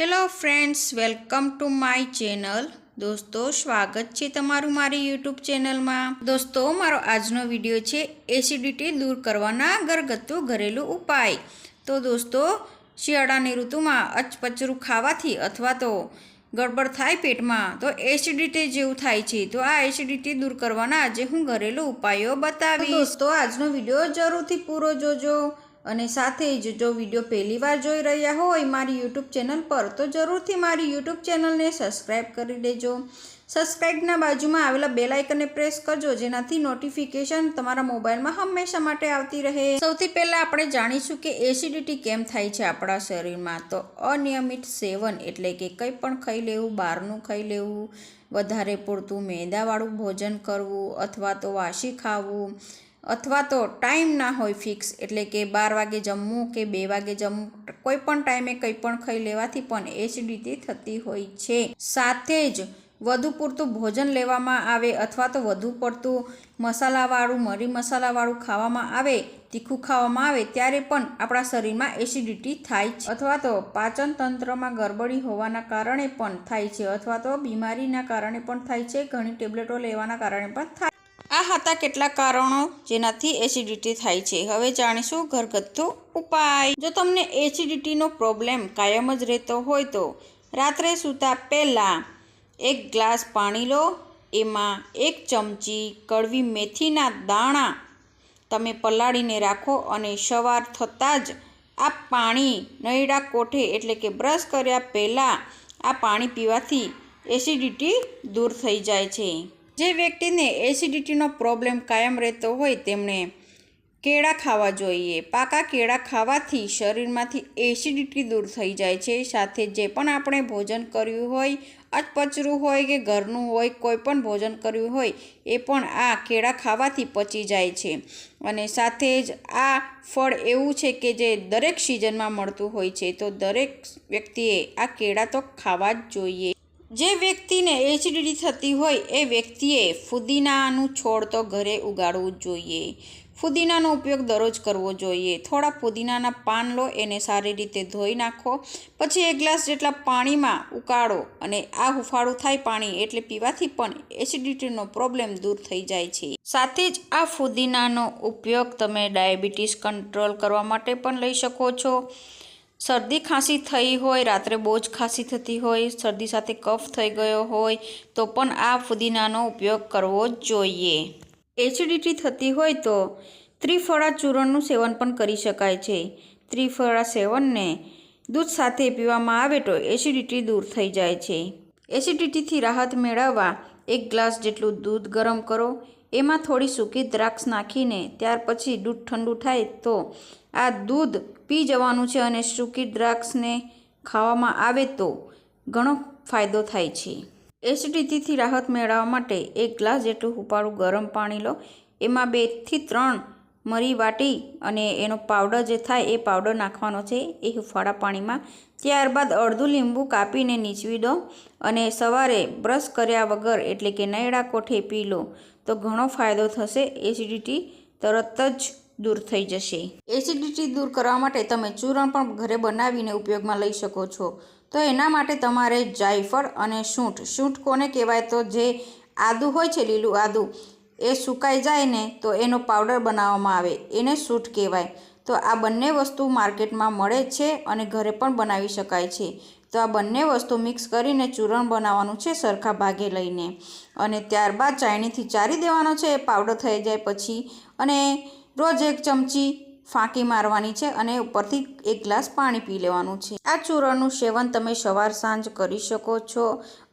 Hello friends welcome to my channel દોસ્તો, સ્વાગત છે તમારું મારી યુટ્યુબ ચેનલમાં દોસ્તો, મારો આજનો વીડિયો છે એસિડિટી દૂર કરવાના ઘરગથ્થુ ઘરેલું ઉપાય. તો દોસ્તો, શિયાળાની ઋતુમાં અચપચરું ખાવાથી અથવા તો ગડબડ થાય પેટમાં, તો એસિડિટી જેવું થાય છે. તો આ એસિડિટી દૂર કરવાના આજે હું ઘરેલું ઉપાયો બતાવીશ. દોસ્તો, આજનો વીડિયો જરૂરથી પૂરો જોજો. અને સાથે જ જો વીડિયો પહેલી વાર જોઈ રહ્યા હોય મારી યુટ્યુબ ચેનલ પર, તો જરૂરથી મારી યુટ્યુબ ચેનલને સબસ્ક્રાઈબ કરી દેજો. સબસ્ક્રાઈબના બાજુમાં આવેલા બેલ આઇકનને પ્રેસ કરજો, જેનાથી નોટિફિકેશન તમારા મોબાઈલમાં હંમેશા માટે આવતી રહે. સૌથી પહેલાં આપણે જાણીશું કે એસિડિટી કેમ થાય છે આપણા શરીરમાં. તો અનિયમિત સેવન એટલે કે કંઈ પણ ખાઈ લેવું, બહારનું ખાઈ લેવું, વધારે પૂરતું મેંદાવાળું ભોજન કરવું, અથવા તો વાસી ખાવું અથવા તો ટાઈમ ના હોય ફિક્સ, એટલે કે બાર વાગે જમવું કે બે વાગે જમવું કોઈ પણ ટાઈમે કંઈ પણ ખાઈ લેવાથી પણ એસિડિટી થતી હોય છે. સાથે જ વધુ પૂરતું ભોજન લેવામાં આવે અથવા તો વધુ પડતું મસાલાવાળું, મરી મસાલાવાળું ખાવામાં આવે, તીખું ખાવામાં આવે, ત્યારે પણ આપણા શરીરમાં એસિડિટી થાય છે. અથવા તો પાચન તંત્રમાં ગરબડી હોવાના કારણે પણ થાય છે, અથવા તો બીમારીના કારણે પણ થાય છે, ઘણી ટેબ્લેટો લેવાના કારણે પણ થાય આ હતા કેટલાક કારણો જેનાથી એસિડિટી થાય છે. હવે જાણીશું ઘરગથ્થુ ઉપાય. જો તમને એસિડિટીનો પ્રોબ્લેમ કાયમ જ રહેતો હોય તો રાત્રે સૂતા પહેલાં એક ગ્લાસ પાણી લો. એમાં એક ચમચી કડવી મેથીના દાણા તમે પલાળીને રાખો અને સવાર થતાં જ આ પાણી નૈડા કોઠે એટલે કે બ્રશ કર્યા પહેલાં આ પાણી પીવાથી એસિડિટી દૂર થઈ જાય છે. જે વ્યક્તિને એસિડિટીનો પ્રોબ્લેમ કાયમ રહેતો હોય તેમણે કેળા ખાવા જોઈએ. પાકા કેળા ખાવાથી શરીરમાંથી એસિડિટી દૂર થઈ જાય છે. સાથે જે પણ આપણે ભોજન કર્યું હોય, અચપચરું હોય કે ઘરનું હોય, કોઈ પણ ભોજન કર્યું હોય, એ પણ આ કેળા ખાવાથી પચી જાય છે. અને સાથે જ આ ફળ એવું છે કે જે દરેક સિઝનમાં મળતું હોય છે. તો દરેક વ્યક્તિએ આ કેળા તો ખાવા જ જોઈએ. જે વ્યક્તિને એસિડિટી થતી હોય એ વ્યક્તિએ ફુદીનાનું છોડ તો ઘરે ઉગાડવું જોઈએ. ફુદીનાનો ઉપયોગ દરરોજ કરવો જોઈએ. થોડા ફુદીનાના પાન લો, એને સારી રીતે ધોઈ નાખો, પછી એક ગ્લાસ જેટલા પાણીમાં ઉકાળો અને આ હુફાળું થાય પાણી એટલે પીવાથી પણ એસિડિટીનો પ્રોબ્લેમ દૂર થઈ જાય છે. સાથે જ આ ફુદીનાનો ઉપયોગ તમે ડાયાબિટીસ કંટ્રોલ કરવા માટે પણ લઈ શકો છો. શરદી ખાંસી થઈ હોય, રાત્રે બહુ ખાંસી થતી હોય, શરદી સાથે કફ થઈ ગયો હોય, તો પણ આ ફુદીનાનો ઉપયોગ કરવો જોઈએ. એસિડિટી થતી હોય તો ત્રિફળા ચૂર્ણનું સેવન પણ કરી શકાય છે. ત્રિફળા સેવનને દૂધ સાથે પીવામાં આવે તો એસિડિટી દૂર થઈ જાય છે. એસિડિટીથી રાહત મેળવવા એક ગ્લાસ જેટલું દૂધ ગરમ કરો. એમાં થોડી સૂકી દ્રાક્ષ નાખીને ત્યાર પછી દૂધ ઠંડુ થાય તો આ દૂધ પી જવાનું છે અને સૂકી દ્રાક્ષને ખાવામાં આવે તો ઘણો ફાયદો થાય છે. એસિડિટીથી રાહત મેળવવા માટે એક ગ્લાસ જેટલું હુપાળું ગરમ પાણી લો. એમાં બેથી ત્રણ મરી વાટી અને એનો પાવડર જે થાય એ પાવડર નાખવાનો છે એ હુંફાળા પાણીમાં. ત્યારબાદ અડધું લીંબુ કાપીને નીચવી દો અને સવારે બ્રશ કર્યા વગર એટલે કે નૈડા કોઠે પી લો, તો ઘણો ફાયદો થશે. એસિડિટી તરત જ દૂર થઈ જશે. એસિડિટી દૂર કરવા માટે તમે ચૂરણ પણ ઘરે બનાવીને ઉપયોગમાં લઈ શકો છો. તો એના માટે તમારે જાયફળ અને સૂંઠ સૂંઠ કોને કહેવાય? તો જે આદું હોય છે લીલું આદું એ સુકાઈ જાય ને તો એનો પાવડર બનાવવામાં આવે. એને સૂટ કહેવાય. તો આ બંને વસ્તુ માર્કેટમાં મળે છે અને ઘરે પણ બનાવી શકાય છે. તો આ બંને વસ્તુ મિક્સ કરીને ચૂરણ બનાવવાનું છે સરખા ભાગે લઈને. અને ત્યારબાદ ચાયણીથી ચારી દેવાનો છે. એ પાવડર થઈ જાય પછી. અને રોજ એક ચમચી ફાંકી મારવાની છે અને ઉપરથી એક ગ્લાસ પાણી પી લેવાનું છે. આ ચૂરણનું સેવન તમે સવાર સાંજ કરી શકો છો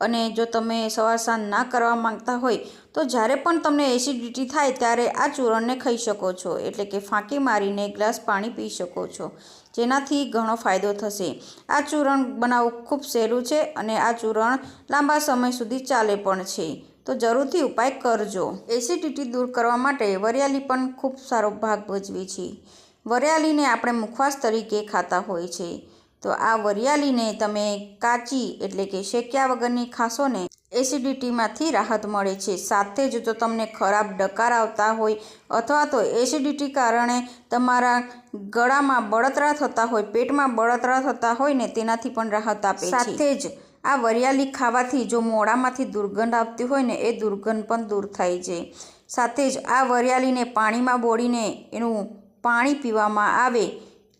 અને જો તમે સવાર સાંજ ના કરવા માંગતા હોય તો જ્યારે પણ તમને એસિડિટી થાય ત્યારે આ ચૂરણને ખાઈ શકો છો. એટલે કે ફાંકી મારીને ગ્લાસ પાણી પી શકો છો. જેનાથી ઘણો ફાયદો થશે. આ ચૂરણ બનાવવું ખૂબ સહેલું છે અને આ ચૂરણ લાંબા સમય સુધી ચાલે પણ છે. તો જરૂરથી ઉપાય કરજો. એસિડિટી દૂર કરવા માટે વરિયાળી પણ ખૂબ સારો ભાગ ભજવે છે. વરિયાળીને આપણે મુખવાસ તરીકે ખાતા હોય છે. તો આ વરિયાળીને તમે કાચી એટલે કે શેક્યા વગરની ખાશો ને એસિડિટીમાંથી રાહત મળે છે. સાથે જ જો તમને ખરાબ ડકાર આવતા હોય અથવા તો એસિડિટી કારણે તમારા ગળામાં બળતરા થતા હોય, પેટમાં બળતરા થતા હોય ને તેનાથી પણ રાહત આપે સાથે જ આ વરિયાળી ખાવાથી જો મોડામાંથી દુર્ગંધ આવતી હોય ને એ દુર્ગંધ પણ દૂર થાય છે. સાથે જ આ વરિયાળીને પાણીમાં બોળીને એનું પાણી પીવામાં આવે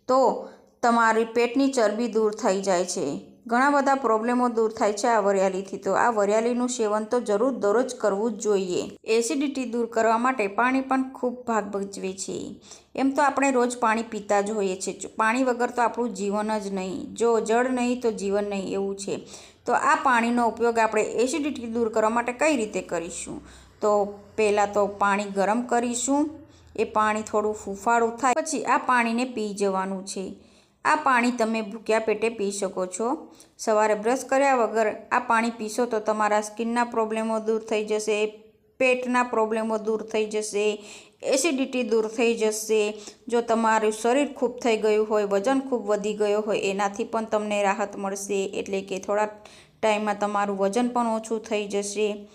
તો તમારી પેટની ચરબી દૂર થઈ જાય છે. ઘણા બધા પ્રોબ્લેમો દૂર થાય છે આ વરિયાળીથી. તો આ વરિયાળીનું સેવન તો જરૂર દરરોજ કરવું જ જોઈએ. એસિડિટી દૂર કરવા માટે પાણી પણ ખૂબ ભાગ ભજવે છે. એમ તો આપણે રોજ પાણી પીતા જ હોઈએ છીએ. પાણી વગર તો આપણું જીવન જ નહીં. જો જળ નહીં તો જીવન નહીં એવું છે. તો આ પાણીનો ઉપયોગ આપણે એસિડિટી દૂર કરવા માટે કઈ રીતે કરીશું? તો પહેલાં તો પાણી ગરમ કરીશું, એ પાણી થોડું ફૂફાળું થાય, પછી આ પાણીને પી જવાનું છે. આ પાણી તમે ભૂખ્યા પેટે પી શકો છો. સવારે બ્રશ કર્યા વગર આ પાણી પીશો તો તમારા સ્કિનના પ્રોબ્લેમો દૂર થઈ જશે, પેટના પ્રોબ્લેમો દૂર થઈ જશે એસિડિટી દૂર થઈ જશે, જો તમારું શરીર ખૂબ થઈ ગયું હોય, વજન ખૂબ વધી ગયો હોય, એનાથી પણ તમને રાહત મળશે. એટલે કે થોડા ટાઈમમાં તમારું વજન પણ ઓછું થઈ જશે.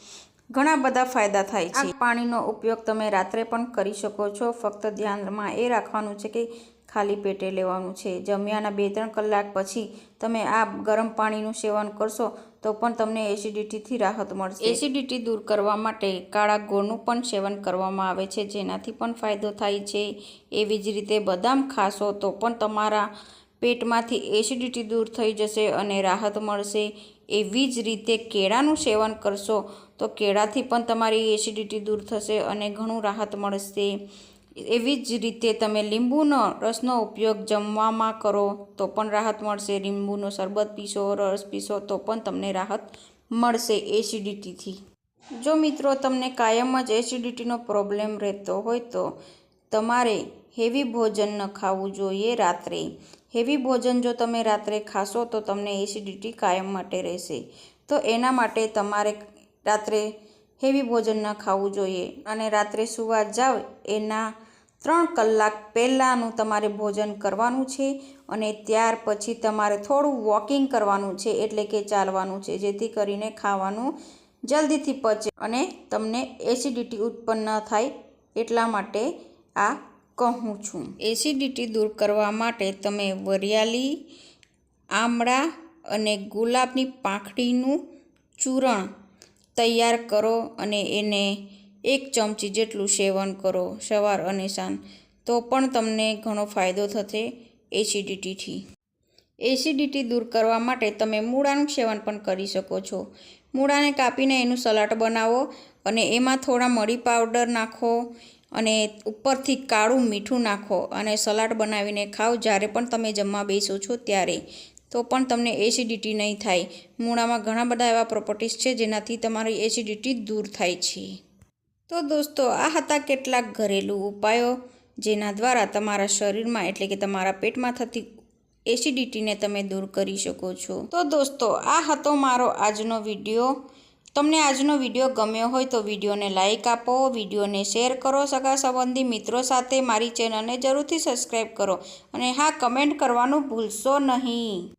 ઘણા બધા ફાયદા થાય છે. પાણીનો ઉપયોગ તમે રાત્રે પણ કરી શકો છો. ફક્ત ધ્યાનમાં એ રાખવાનું છે કે ખાલી પેટે લેવાનું છે. જમ્યાના બે ત્રણ કલાક પછી તમે આ ગરમ પાણીનું સેવન કરશો તો પણ તમને એસિડિટીથી રાહત મળશે. એસિડિટી દૂર કરવા માટે કાળા ગોળનું પણ સેવન કરવામાં આવે છે, જેનાથી પણ ફાયદો થાય છે. એવી જ રીતે બદામ ખાશો તો પણ તમારા પેટમાંથી એસિડિટી દૂર થઈ જશે અને રાહત મળશે. એવી જ રીતે કેળાનું સેવન કરશો તો કેળાથી પણ તમારી એસિડિટી દૂર થશે અને ઘણું રાહત મળશે. એવી જ રીતે તમે લીંબુનો રસનો ઉપયોગ જમવામાં કરો, તો પણ રાહત મળશે. લીંબુનો શરબત પીશો, રસ પીશો, તો પણ તમને રાહત મળશે એસિડિટીથી. જો મિત્રો, તમને કાયમ જ એસિડિટીનો પ્રોબ્લેમ રહેતો હોય, તો તમારે હેવી ભોજન ન ખાવું જોઈએ રાત્રે. હેવી ભોજન જો તમે રાત્રે ખાશો, તો તમને એસિડિટી કાયમ માટે રહેશે. તો એના માટે તમારે રાત્રે હેવી ભોજન ન ખાવું જોઈએ અને રાત્રે સુવા જાવ એના ત્રણ કલાક પહેલાંનું તમારે ભોજન કરવાનું છે અને ત્યાર પછી તમારે થોડું વોકિંગ કરવાનું છે એટલે કે ચાલવાનું છે, જેથી કરીને ખાવાનું જલ્દીથી પચે અને તમને એસિડિટી ઉત્પન્ન ન થાય એટલા માટે આ કહું છું. એસિડિટી દૂર કરવા માટે તમે વરિયાળી, આમળા અને ગુલાબની પાંખડીનું ચૂરણ તૈયાર કરો અને એને એક ચમચી જેટલું સેવન કરો સવાર અને સાંજ, તો પણ તમને ઘણો ફાયદો થશે એસિડિટીથી. એસિડિટી દૂર કરવા માટે તમે મૂળાનું સેવન પણ કરી શકો છો. મૂળાને કાપીને એનું સલાડ બનાવો અને એમાં થોડા મરી પાવડર નાખો અને ઉપરથી કાળું મીઠું નાખો અને સલાડ બનાવીને ખાઓ જ્યારે પણ તમે જમવા બેસો છો ત્યારે. તો પણ તમને એસિડિટી નહીં થાય. મૂળામાં ઘણા બધા એવા પ્રોપર્ટીઝ છે જેનાથી તમારી એસિડિટી દૂર થાય છે. તો દોસ્તો, આ હતા કેટલાક ઘરેલું ઉપાયો જેના દ્વારા તમારા શરીરમાં એટલે કે તમારા પેટમાં થતી એસિડિટીને તમે દૂર કરી શકો છો. તો દોસ્તો, આ હતો મારો આજનો વીડિયો. તમને આજનો વીડિયો ગમ્યો હોય તો વિડીયોને લાઇક આપો, વિડીયોને શેર કરો સગા સંબંધી મિત્રો સાથે. મારી ચેનલને જરૂરથી સબસ્ક્રાઈબ કરો અને હા, કમેન્ટ કરવાનું ભૂલશો નહીં.